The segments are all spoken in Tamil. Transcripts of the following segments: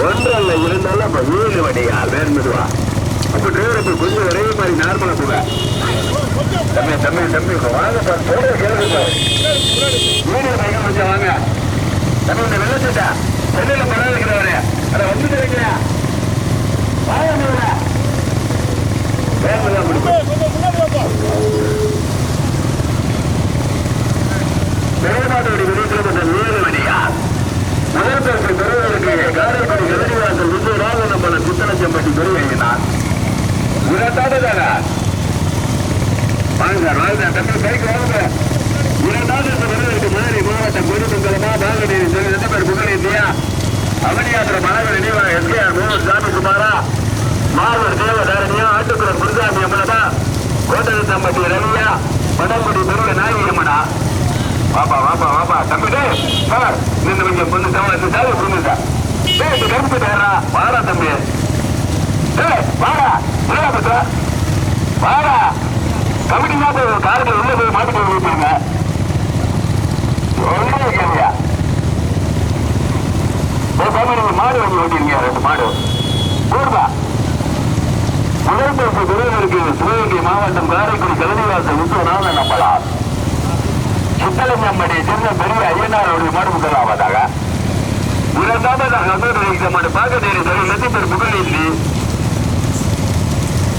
ஒன்றல்ல இருந்தாலும் அப்ப ஏழு வடியா வேண்மெதுவா அப்ப டிரைவர் இப்ப கொஞ்சம் ஒரே மாதிரி நார்மலா போக தம்பி தம்பி தம்பி வாங்க சார் போடுற கேளுங்க வீடு பையன் கொஞ்சம் வாங்க? தம்பி இந்த வெள்ளச்சட்டா சென்னையில படம் இருக்கிறவரு அதை வந்து தெரியுங்களா? வாங்க வேண்மெதுவா முடிக்கும் பெருமாட்டோடி விடுதலை கொண்ட ஏழு மணியா முதல் பேருக்கு பெறுவதற்கு காரைக்குடி கதிரிவாசல் விஜயராக நம்மள சித்தலச்சம்பட்டி பெருவையினார் இரண்டாவதாக வாங்க சார் வாங்க சார் தம்பி வாங்க. இரண்டாவது பெறுவதற்கு மதுரை மாவட்டம் பெருமங்கலமா பாகநீர் சொல்லி ரெண்டு பேர் புகழ் இந்தியா அவனியாத்திர மலர் நினைவாக எஸ்கேஆர் மோகன் சாமி குமாரா மாவூர் தேவதாரணியா ஆட்டுக்குளம் குருசாமி அம்மனமா. கோட்டகத்தம்பட்டி ரவியா வடங்குடி முருகன் நாயகி அம்மனா வாப்பா வாப்பா வாப்பா. தம்பி டேய் சார். நின்று கொஞ்சம் கொஞ்சம் தவறு சாவி புரிஞ்சுட்டா சார் டேய் இந்த கருப்பு தேரா வாடா தம்பி. டேய் வாடா. வாடா பத்த. வாடா. கமிட்டி தான் காருக்கு உள்ள போய் மாட்டு போய் வைப்பீங்க ஒன்றும் கேள்வியா பேசாம நீங்க மாடு வாங்கி ஓட்டிருங்க ரெண்டு மாடு. கூடுதா முதல் பேசு விருதுக்கு சிவகங்கை மாவட்டம் காரைக்குடி கலனிவாசல் விஸ்வநாதன் நம்பலாம் சித்தலிங்கம்படி சின்ன பெரிய ஐயனாரோட மாடு முதலாவதாக. இரண்டாவதாக அமர்ந்த மாடு பாக்கத்தேரி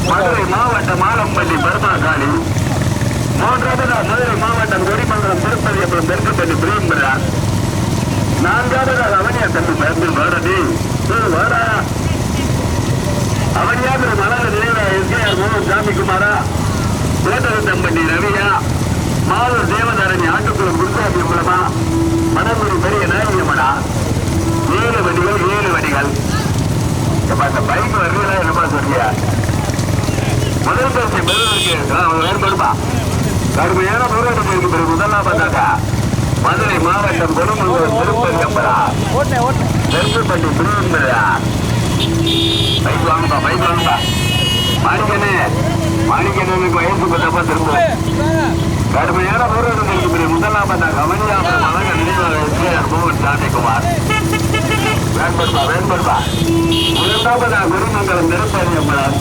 மதுரை மாவட்டம் ஆலம்பள்ளி பர்மாகாளி மூன்றாவதாக மதுரை மாவட்டம் கொடிமங்கலம் திருப்பதி தெற்குப்பள்ளி பிரேம்பரா நான்காவதாக அவனியா தம்பி மருந்து பாரதி. வாடா. அவனியாத்திர மலர் நினைவா எஸ்கேஆர் மோகன் சாமிக்குமாரா? கோட்டகத்தம்பட்டி ரவியா. மாதூர் தேவதாரணி ஆட்டுக்குளம் குருசாமி மூலமா மணங்குடி பெரிய நாயகமடா. ஏழு வடிகள் ஏழு வடிகள். அந்த பைக் வரல என்னப்பா சொல்றியா? முதல் பரிசு பெறுவதற்கு வேறுபடுப்பா கடுமையான போராட்டத்திற்கு பிறகு முதலாம் பார்த்தாக்கா மதுரை மாவட்டம் பெருமங்கலம் திருப்பதி அம்பரா நெருப்புப்பட்டி திருவம்பரா பைக் வாங்கப்பா பைக் வாங்கப்பா. மாணிக்கனே மாணிக்கனுக்கு வயசு பத்தப்பா திரும்ப கடுமையான போராட்டத்திற்கு பிறகு முதலாமதாக கவனியாமல் மலக நினைவாக மோகன் சாமிக்குமார் வேண்படுப்பா வேண்படுப்பா இரண்டாவதாக குருமங்கலம் நெருப்பதி அம்பரார்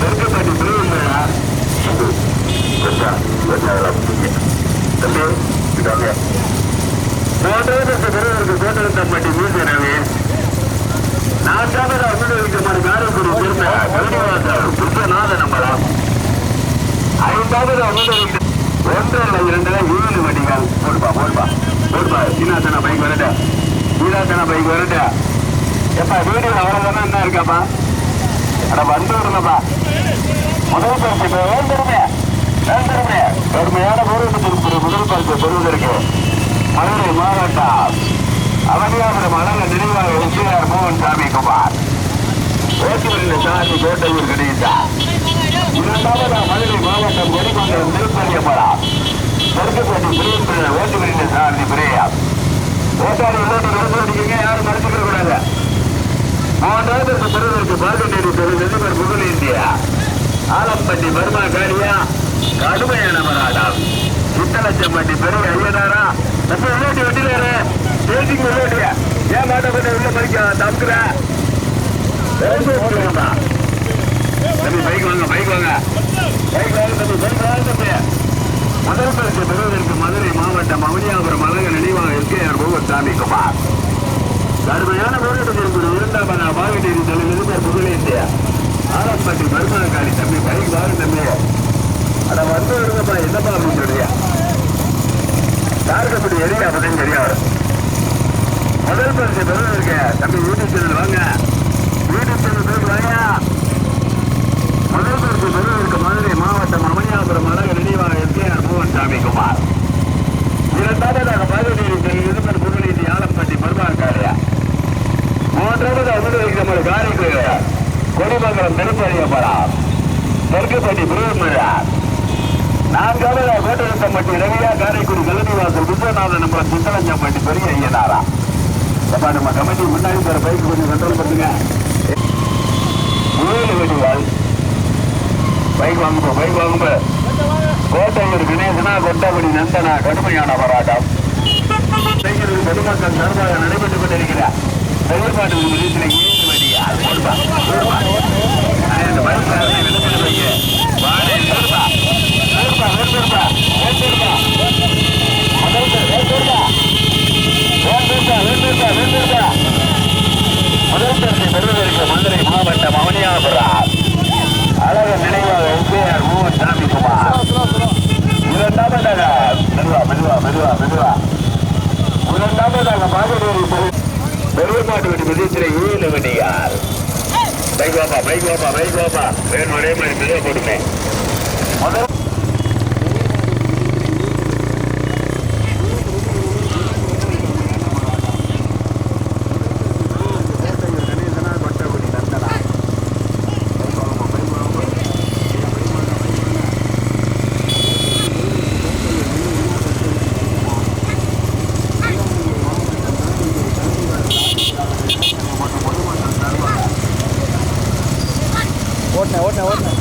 தெற்குப்பட்டி திருவம்பரா தம்பி இதாங்க. மூன்றாவது பிறகு கோட்டகத்தம்பட்டி மூசரவி நான்காவது காரைக்குடி திரும்ப கருணவாசல் புத்தநாத நம்பலாம் ஐந்தாவது அமிர்த ஒன்றரை இரண்டுல ஏழு வண்டிகள் போடுப்பா போடுப்பா போடுப்பா சீனாத்தனா பைக் வரட்ட. சீனாத்தனா பைக் வரட்ட. எப்பா வீடியோ அவ்வளவுதானே என்ன இருக்காப்பா? அட வந்து வரலப்பா முதல் பரிசு வேண்டுமே கடுமையான போராட்டத்திற்கு முதல் பரிசு பெறுவதற்கு மதுரை மாவட்டம். அவனியாபுரம் அழக நினைவாக எஸ்ஆர் மோகன் சாமி குமார். ஓட்டுநரின் சாதி கோட்டையூர் கிடைத்தார் இரண்டாவது மதுரை மாவட்டம் கொடிமங்கலம் திருப்பதியமரா தெற்குப்பட்டி பிரியன் ஓட்டுநரின் சாதி பிரியா. ஓட்டாளி உள்ளோட்டு நடந்துருக்கீங்க யாரும் மறைச்சுக்கிற கூடாது. மூன்றாவது பெறுவதற்கு பால்கண்டேரி பெரு நெல்லிமர் புகழ் இந்தியா. ஆலம்பட்டி பர்மா காரியா கடுமையான மராடம் சித்தலட்சம்பட்டி பெரிய ஐயனாரா. நம்ம உள்ளோட்டி வண்டியில பேசிங்க உள்ளோட்டிய ஏன் மாட்டப்பட்ட உள்ள படிக்க? தப்புற தம்பி பைக் வாங்க பைக் வாங்க பைக் வாங்க தம்பி பைக் வாங்க தம்பி முதல் பரிசு பெறுவதற்கு மதுரை மாவட்டம் அவனியாபுரம் அழக நினைவாக எஸ்கேஆர் பகவத் சாமி குமார் கடுமையான போராட்டம் இருக்குது இரண்டாம் நாள் வாகனேரி தலைவர் புகழேந்தியா ஆரம்பட்டி மருமகாரி தம்பி பைக் வாங்க தம்பி அட வந்து விடுங்கப்பா என்னப்பா அப்படின்னு சொல்றியா யாருக்கப்படி எரியா அப்படின்னு தெரியாது முதல் பரிசு பெறுவதற்கு தம்பி யூடியூப் சேனல் வாங்க யூடியூப் சேனல் பேர் வாங்க முதல் பரிசு பெறுவதற்கு மதுரை மாவட்டம் அமனியாபுரம் அழக நினைவாக எஸ்கேஆர் மோகன் சாமி குமார் இரண்டாவதாக பாதுகாப்பு இருவர் புகழேந்தி ஆலம்பட்டி மருமகாரியா மூன்றாவது அமிர்தம் நம்ம காரைக்கு கொடிமங்கலம் திருப்பதியப்படா தெற்குப்பட்டி புரியமழா நான்காவது கோட்டரத்தம்பட்டி ரவியா காரைக்குடி கல்வி வாசல் விஸ்வநாதன் நம்ம சித்தலஞ்சம்பட்டி பெரிய ஐயனாரா அப்பா நம்ம கமிட்டி முன்னாடி போற பைக் கொஞ்சம் கண்ட்ரோல் பண்ணுங்க ஏழு வெடிவாள் பைக் வாங்குப்போ பைக் வாங்குப்போ கோட்டையூர் கொட்டபடி நந்தனா கடுமையான போராட்டம். பொதுமக்கள் சார்பாக நடைபெற்றுக் கொண்டிருக்கிறார். செயல்பாட்டு நிலையத்தில் ஏழு வழியா கொடுப்பா முதல் பெறுவதற்கு மதுரை மாவட்டம் அவனியாபுரம். அழக நினைவாக எஸ்ஏஆர் மோகன் சாமி குமார் இரண்டாவதாக மெதுவா மெதுவா மெதுவா மெதுவா. இரண்டாவதாக பாகடேரி பெருமாட்டு வீட்டு விதத்தில் ஏழு வண்டியார் பைக் வாப்பா பைக் வேணும் ஒரே மாதிரி மெதுவா போடுமே முதல் ஓட்டினேன் ஓட்டினேன் ஓட்டினேன்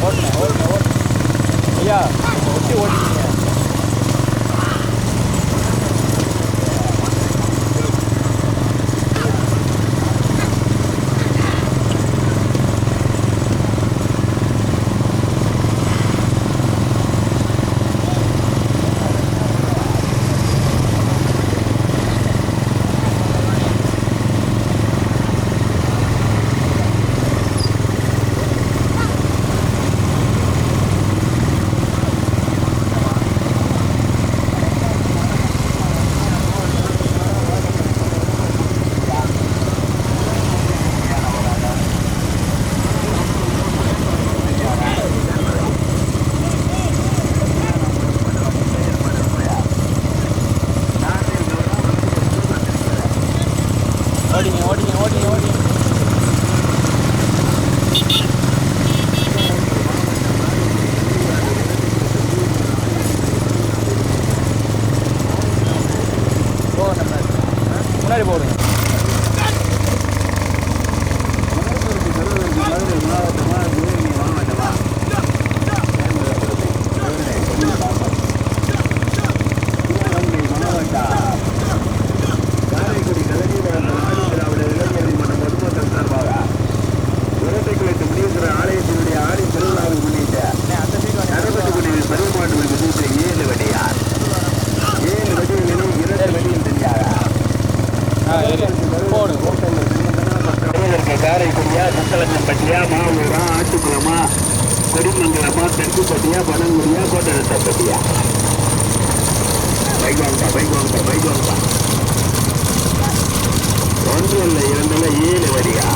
ஓட்டினேன் ஓட்டினேன் ஓட்டினேன் ஐயா எப்படி ஓட்டினீங்க ஓடிங்க ஓடிங்க ஓடிங்க ஓடிங்க போ நம்ம முன்னாடி போடுங்க காரைக்குடி கலனிவரம் ஆதி திராவிட இளைஞர் மன்றம் பொதுமக்கள் சார்பாக இரட்டைக்குளத்து முனீஸ்வரர் ஆலயத்தினுடைய ஆடி திருவிழாவை முன்னிட்டு அந்த சைடு வாங்க நடைபெற்றுக் கொண்டிருக்கும் பெருமாட்டு விதத்தில் ஏழு வடியார் ஏழு வடிகளிலும் இரண்டு வடியில் தெரியாத ஆ ஏறி போடு இதற்கு காரைக்குடியா சுத்தலஞ்சம்பட்டியா மாவூரா ஆட்டுக்குளமா கொடிமங்கலமா தெற்குப்பட்டியா பனங்குடியா கோட்டரத்தப்பட்டியா பைக் வாங்கப்பா பைக் வாங்கப்பா பைக் வாங்கப்பா ஏழு வரியா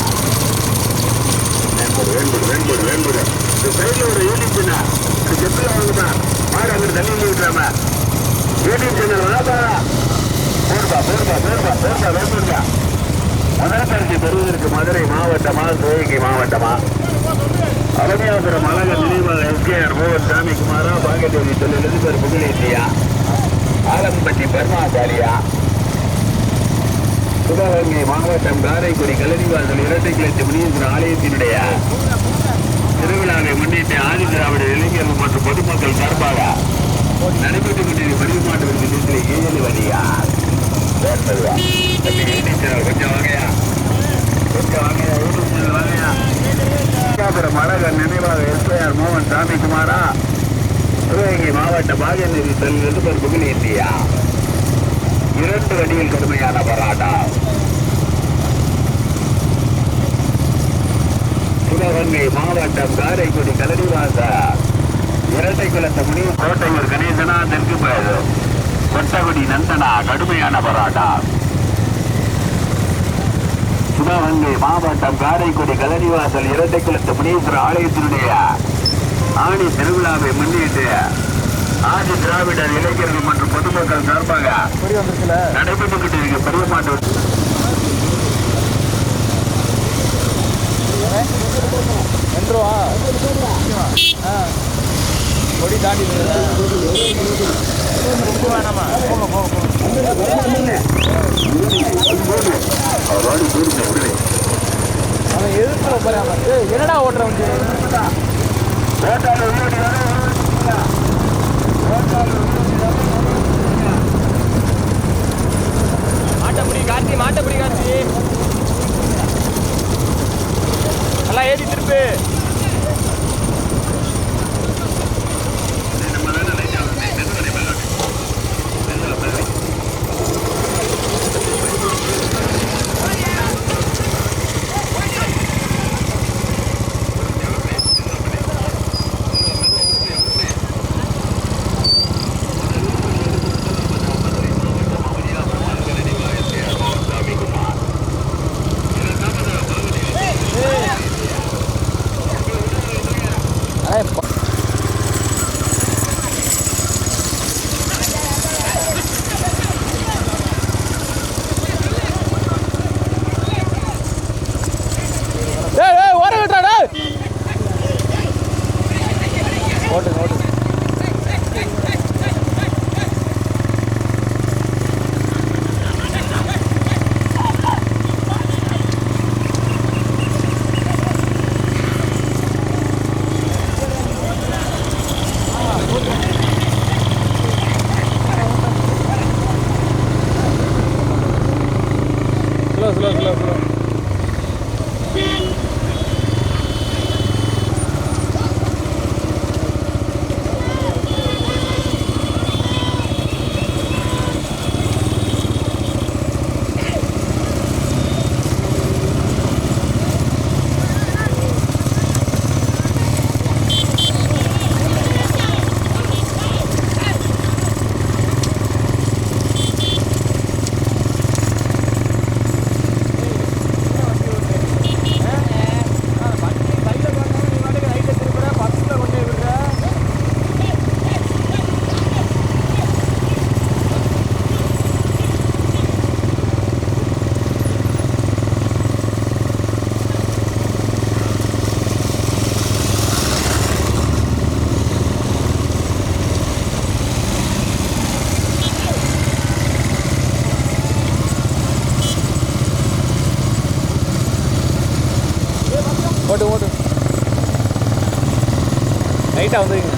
வேண்டு வேண்டு வேண்டு வேண்டுடு இந்த சைடுல ஒரு யூடியூப் சேனல் செப்பில் வாங்குமா மாடு அங்கிட்டு தண்ணி விட்டுறாம யூடியூப் சேனல் வாப்பா போடுப்பா போடுப்பா போடுப்பா போடுப்பா வேண்டுடுப்பா முதல் பரிசு பெறுவதற்கு மதுரை மாவட்டமா சிவகங்கை மாவட்டமா? அலமியாபுரம் அழகர் நினைவாக எஸ்கேஆர் மோகன் சாமி குமாரா பாகதேவி தொழில் எதிர்ப்பு புகழேந்தியா ஆலம்பட்டி பர்மாச்சாரியா சிவகங்கை மாவட்டம் காரைக்குடி கல்லறிவாசல் இரட்டை கிளர்ச்சி முனியேந்திர ஆலயத்தினுடைய திருவிழாவை முன்னிட்டு ஆதி திராவிட இளைஞர்கள் மற்றும் பொதுமக்கள் சார்பாக நடைபெற்றுக் கொண்டிருக்கும் பரிமாற்ற வழியார் கொஞ்சம் வாங்கயா கொஞ்சம் நினைவாக எஸ்ஐஆர் மோகன் சாமி குமாரா சிவகங்கை மாவட்ட பாகநேரி செல்வது புகழ் இந்தியா இரண்டு வடிவில் கடுமையான போராட்டம். சிவகங்கை மாவட்டம் காரைக்குடி கலடிவாச இரட்டை குளத்த முனி கோட்டையூர் கணேசனா தெற்கு பயது. கொட்டகுடி நந்தனா கடுமையான போராட்டம். சிவகங்கை மாவட்டம் காரைக்குடி கலனிவாசல் இரட்டை குளத்து முனீஸ்வர ஆலயத்தினுடைய ஆணி திருவிழாவை முன்னிட்டு ஆதி திராவிடர் இளைஞர்கள் மற்றும் பொதுமக்கள் சார்பாக நடைபெற்றுக்கிட்டு இருக்க பெரிய மாட்டு கொடி தாண்டி என்னடா ஓட்டுற வண்டி ஓட்டாளர் உள்ளடி வர ஓட்டாளர் உள்ளடி வர மாட்டப்படி கார்த்தி மாட்டப்படி கார்த்தி நல்லா ஏறி திருப்பு நம்ம வேலை லைட்டா வந்து மெதுவரை மெல்லோட்டு மெதுவரை மெல்லி அடே 像这个。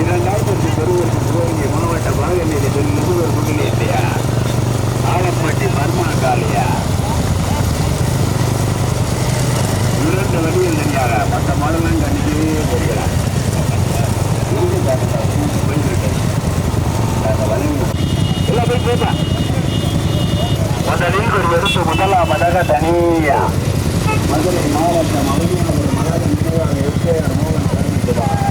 இரண்டாயிரத்தி பெருவருக்கு சிவகங்கை மாவட்ட பாகநிலை நிபுணர் முன்னிலை இல்லையா ஆலப்பட்டி பர்மா காலியா இரண்டு வழியில் தெரியாத? மற்ற மாடலாம் கண்டிக்கவே தெரியல இருக்கு. பாருங்க, முதலில் ஒரு வெறுப்பு முதலாவதாக தனியா மதுரை மாவட்டம் அவனியாபுரம் மகாத நினைவாக எஸ்கேஆர் மோகன் தெரிவிக்கிறார்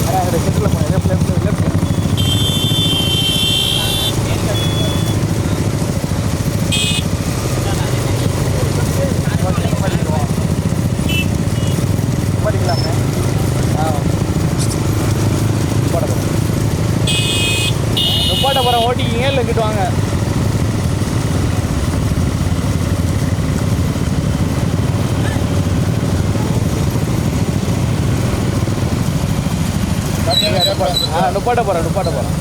அண்ணா இந்த சென்டரில் போனேன் லெஃப்ட் லெஃப்ட் லெஃப்ட் படிக்கலாமே ஆ நிப்பாட்ட போகிறேன் நிப்பாட்ட போகிறேன் இங்கிட்டு வாங்க ஆ நிப்பாட்ட போகிறேன் நிப்பாட்ட போகிறேன்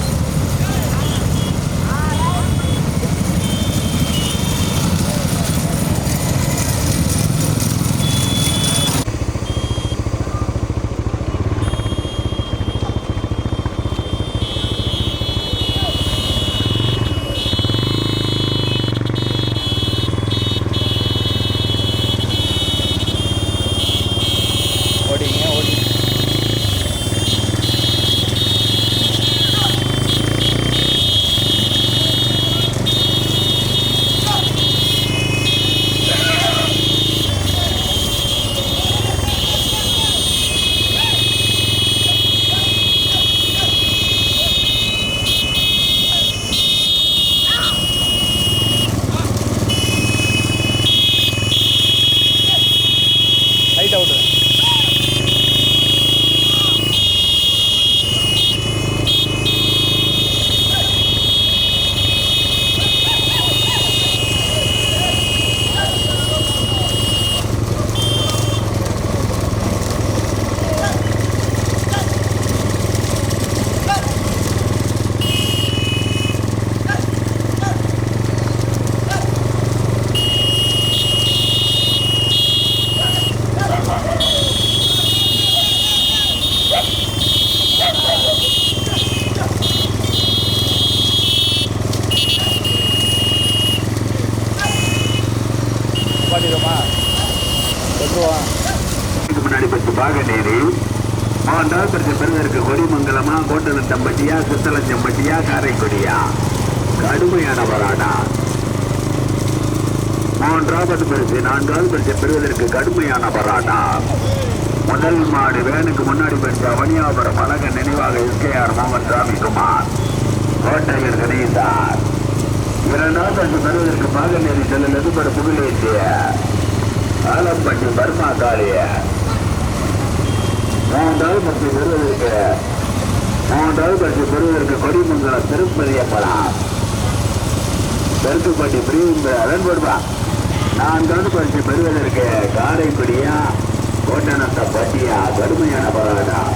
ஓடிங்க ஓடி ஹைட் அவுட்டு பாட்டிடுமா சொல்லுவா இதுக்கு முன்னாடி பத்து பாகநேரி மூன்றாவது பரிசு பெறுவதற்கு கொடிமங்கலமா கோட்டலத்தம்பட்டியா சித்தலஞ்சம்பட்டியா காரைக்குடியா கடுமையான மூன்றாவது பரிசு நான்காவது பரிசு பெறுவதற்கு கடுமையான முதல் மாடு வேனுக்கு முன்னாடி பெற்ற வணியாபுரம் அழக நினைவாக எஸ்கேஆர் மோகன் சாமி குமார் கோட்டையர் கணேசார் இரண்டாவது பரிசு பெறுவதற்கு பாகநேரி செல்லில் எதிர்ப்பு புகழேற்றிய ஆலம்பட்டி பர்மா காளிய. மூன்றாவது பரிசு பெறுவதற்கு மூன்றாவது பரிசு பெறுவதற்கு கொடிமங்கலம் திருப்பதி அப்பலாம் தெற்குப்பட்டி பிரிவு அதன் போடுவா நான்காவது பரிசு பெறுவதற்கு காரைக்குடியா கோட்டனத்த பட்டியா கடுமையான போராட்டம்.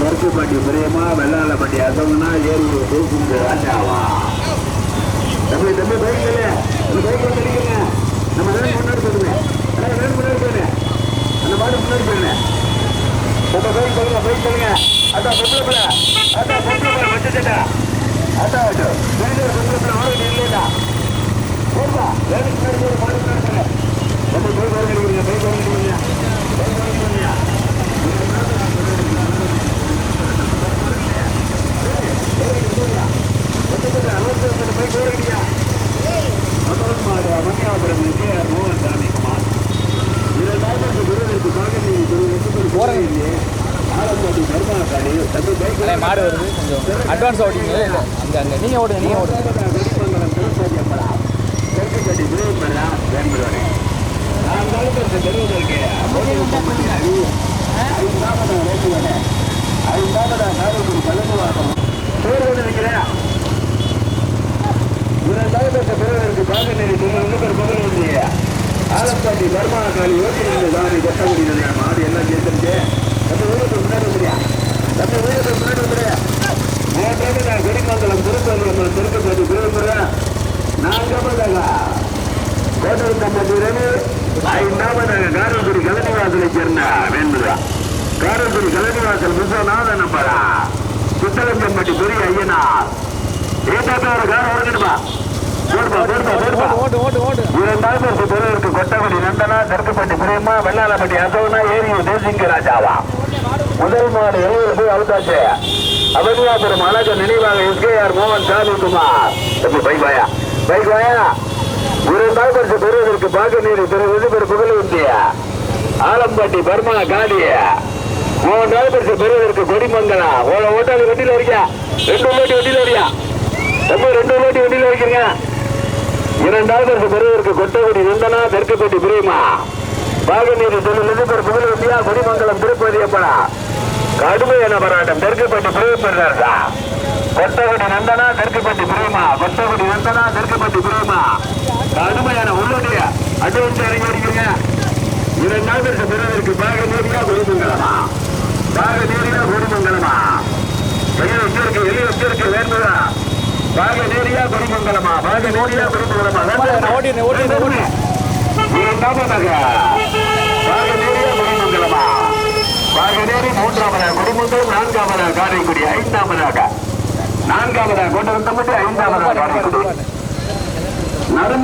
தெற்குப்பட்டி பிரியமா வெள்ளாளப்பட்டி அசவனா ஏறி தூக்குங்க ராஜாவா தம்பி தம்பி பைக் இல்ல பைக் வந்து நம்ம வேணும் முன்னாடி போடுங்க வேணும் முன்னாடி போடுங்க அந்த பாட்டு முன்னாடி போடுங்க உங்க பைக் சொல்லுங்க பைக் சொல்லுங்க அதான் பொம்பளை பிள்ளை. அதான் பொம்பளை பிள்ளை. வச்சுட்டா அதாவது வீடியோ குடும்பத்தில் ஓடி இல்லைடா போடுவா வேலைக்கு மேலே போய் மாடு நடக்கல வந்து போய் வருகிறீங்க போய் வருகிறீங்க போய் வருகிறீங்க அண்ணே மாடு வருது. கொஞ்சம் அட்வான்ஸ் ஓட்டிங்களா இல்லை அங்கே அங்கே. நீங்கள் ஓடுங்க நீங்கள் ஓடுங்க. ஆலப்பாட்டி பர்மா காலி ஓட்டி நீ கொட்டகுடி மாடு எல்லாம் சேர்த்துருச்சு அந்த ஊருக்கு முன்னாடி குடிமங்கலம் திருப்பதி திருப்பதி விரும்புகிறேன் நான் கோட்டை கம்பட்டி ரவி ஐந்தாவதாக காரக்குடி கலனி சேர்ந்த வேண்டுதா காரக்குடி கலனி விஸ்வநாதன் நம்பரா புத்தகம்பட்டி பெரிய ஐயனார் ஏதாச்சும் ஒரு ஓடுங்கடுப்பா இரண்டாயிரத்தி பிறருக்கு கொட்டகுடி நந்தனா தெற்குப்பட்டி பிரியமா வெள்ளாளப்பட்டி அசோனா ஏரியூர் தேசிங்க ராஜாவா? முதல் மாடு எழுபது போய் அவுத்தாச்சு அவனியாபுரம் அழக நினைவாக எஸ்கேஆர் மோகன் சாமிக்குமார் தம்பி பை பாயா. பை பாயா. ஒரு இரண்டாயிரத்தி பெறுவதற்கு பாக்க நீர் பெறுவது பெரு புகழ் இந்தியா ஆலம்பட்டி பர்மா காடிய மூன்றாயிரத்தி பெறுவதற்கு கொடிமங்கலா. ஓட ஓட்டாளி வண்டியில இருக்கியா ரெண்டு உள்ளோட்டி வண்டியில இருக்கியா தம்பி ரெண்டு உள்ளோட்டி வண்டியில இருக்கீங்க இரண்டாவது பெறுவதற்கு கொட்டகுடி நந்தனா தெற்குப்பட்டி பிரியமா பாகநீர் தொழில் புகழ் இந்தியா கொடிமங்கலம் திருப்பதி எப்படா கடுமையான போராட்டம். தெற்குப்பட்டி பிரியப்படுறாருடா கொட்டகுடி நந்தனா தெற்குப்பட்டி பிரியமா கொட்டகுடி நந்தனா தெற்குப்பட்டி பிரியமா கடுமையான உள்ளுடைய அட்வான்ஸ் இறங்கி அடிக்கிறீங்க இரண்டாவது பெறுவதற்கு பாகநீரியா குடிமங்கலமா? பாகநீரியா குடிமங்கலமா? வெளியே வச்சிருக்கு வெளியே வச்சிருக்கு வேண்டுதா பாக நேரியா குடிமங்கலமா? பாக நேரியா குடிமங்கலமா ஓட்டிடுறேன், ஓட்டிடுறேன், ஓட்டிடுறேன். இரண்டாவதாக பாக நேரியா குடிமங்கலமா பாக நேரி மூன்றாவதாக குடிமங்கலம் நான்காவதாக காரைக்குடி ஐந்தாவதாக நான்காவதாக கொண்டு வந்த மட்டும் ஐந்தாவதாக காரைக்குடி. நடந்து